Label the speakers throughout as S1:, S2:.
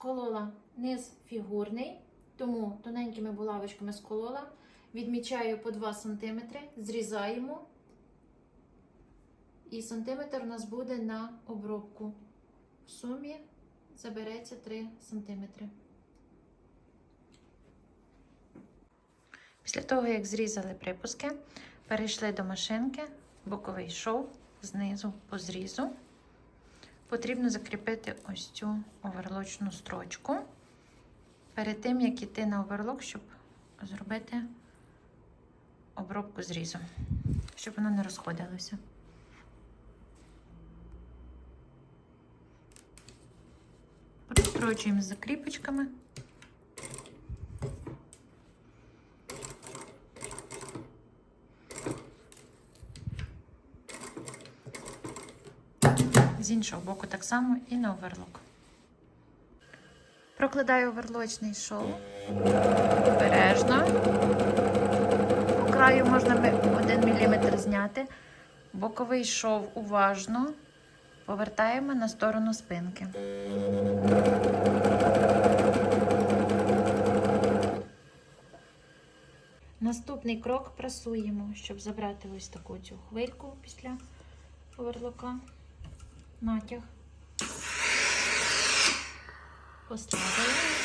S1: сколола низ фігурний, тому тоненькими булавочками сколола. Відмічаю по 2 см, зрізаємо. І сантиметр у нас буде на обробку. В сумі забереться 3 см. Після того, як зрізали припуски, перейшли до машинки, боковий шов знизу по зрізу. Потрібно закріпити ось цю оверлочну строчку перед тим, як іти на оверлок, щоб зробити обробку зрізу, щоб воно не розходилося. Прострочуємо закріпочками. З іншого боку так само і на оверлок. Прокладаю оверлочний шов обережно. По краю можна 1 мм зняти. Боковий шов уважно повертаємо на сторону спинки. Наступний крок прасуємо, щоб забрати ось таку цю хвильку після оверлока. Натяг. Поставили.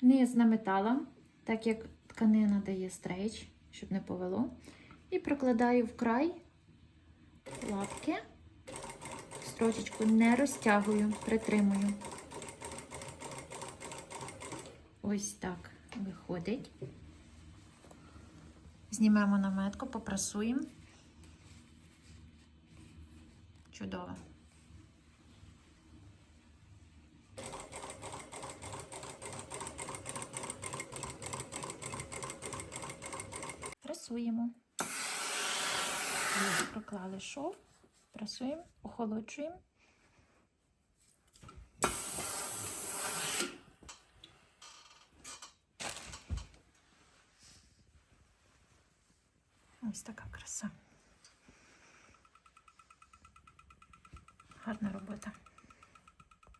S1: Низ наметала, так як тканина дає стрейч, щоб не повело. І прокладаю в край лапки. Строчечку не розтягую, притримую. Ось так виходить. Знімемо наметку, попрасуємо. Чудово. Прасуємо. Проклали шов, прасуємо, охолоджуємо. Ось така краса. Гарна робота.